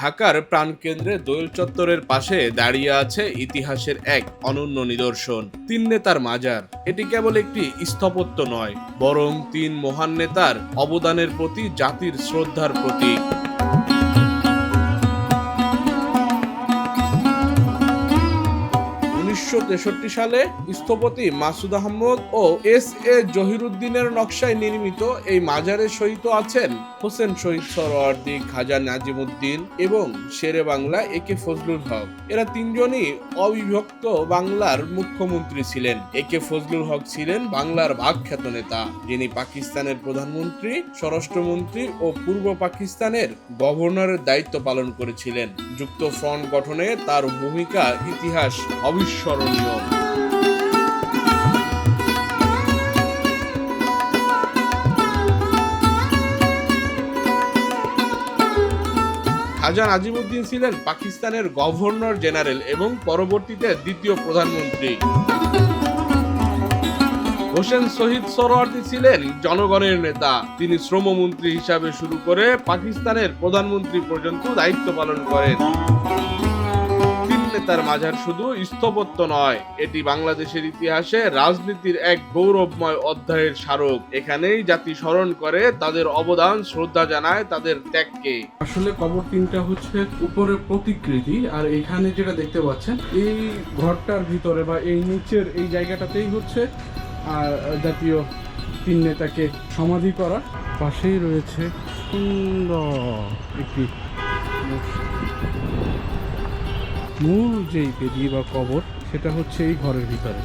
ঢাকার প্রাণকেন্দ্রে দোয়েল চত্বরের পাশে দাঁড়িয়ে আছে ইতিহাসের এক অনন্য নিদর্শন, তিন নেতার মাজার। এটি কেবল একটি স্থাপত্য নয়, বরং তিন মহান নেতার অবদানের প্রতি জাতির শ্রদ্ধার প্রতীক। উনিশশো তেষট্টি সালে স্থপতি মাসুদ আহমদ ও এস এ জহিরুদ্দিনের নকশায় নির্মিত এই মাজারে শহীদ আছেন হোসেন শহীদ সরোয়ার্দী খাজা নাজিমুদ্দিন এবং শেরে বাংলা এ কে ফজলুল হক। এরা তিনজনই অবিভক্ত বাংলার মুখ্যমন্ত্রী ছিলেন। এ কে ফজলুল হক ছিলেন বাংলার ভাগখ্যাত নেতা। যিনি পাকিস্তানের প্রধানমন্ত্রী, স্বরাষ্ট্রমন্ত্রী ও পূর্ব পাকিস্তানের গভর্নরের দায়িত্ব পালন করেছিলেন। যুক্ত ফ্রন্ট গঠনে তার ভূমিকা ইতিহাস অবিস্মরণীয়। খাজা নাজিমুদ্দিন ছিলেন পাকিস্তানের গভর্নর জেনারেল এবং পরবর্তীতে দ্বিতীয় প্রধানমন্ত্রী। হোসেন শহীদ সরোয়ার্দী ছিলেন জনগণের নেতা। তিনি শ্রমমন্ত্রী হিসাবে শুরু করে পাকিস্তানের প্রধানমন্ত্রী পর্যন্ত দায়িত্ব পালন করেন। নেতার মাঝার শুধু স্থপত্য নয়, এটি বাংলাদেশের ইতিহাসে রাজনীতির এক গৌরবময় অধ্যায়ের স্মারক। এখানেই জাতি স্মরণ করে, তাদের অবদান শ্রদ্ধা জানায়, তাদের ত্যাগকে। আসলে কবর তিনটা হচ্ছে উপরে প্রতিকৃতি, আর এখানে যেটা দেখতে পাচ্ছেন, এই ঘরটার ভিতরে বা এই নিচের এই জায়গাটাতেই হচ্ছে, আর জাতীয় তিন নেতাকে সমাধি করা। পাশেই রয়েছে সুন্দর একটি মূল যেই বেদি বা কবর সেটা হচ্ছে এই ঘরের ভিতরে।